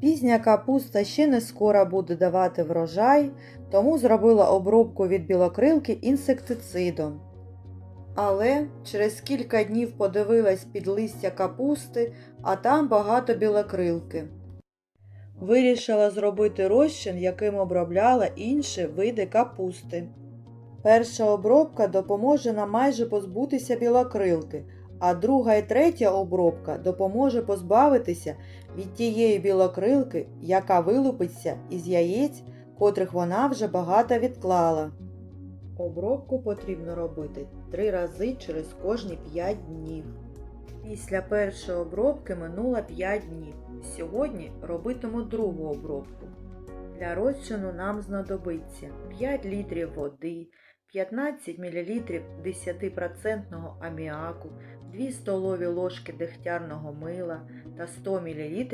Пізня капуста ще не скоро буде давати врожай, тому зробила обробку від білокрилки інсектицидом. Але через кілька днів подивилась під листя капусти, а там багато білокрилки. Вирішила зробити розчин, яким обробляла інші види капусти. Перша обробка допоможе нам майже позбутися білокрилки, а друга і третя обробка допоможе позбавитися від тієї білокрилки, яка вилупиться із яєць, котрих вона вже багато відклала. Обробку потрібно робити три рази через кожні 5 днів. Після першої обробки минуло 5 днів. Сьогодні робитиму другу обробку. Для розчину нам знадобиться 5 літрів води, 15 мл 10% аміаку, 2 столові ложки дегтярного мила та 100 мл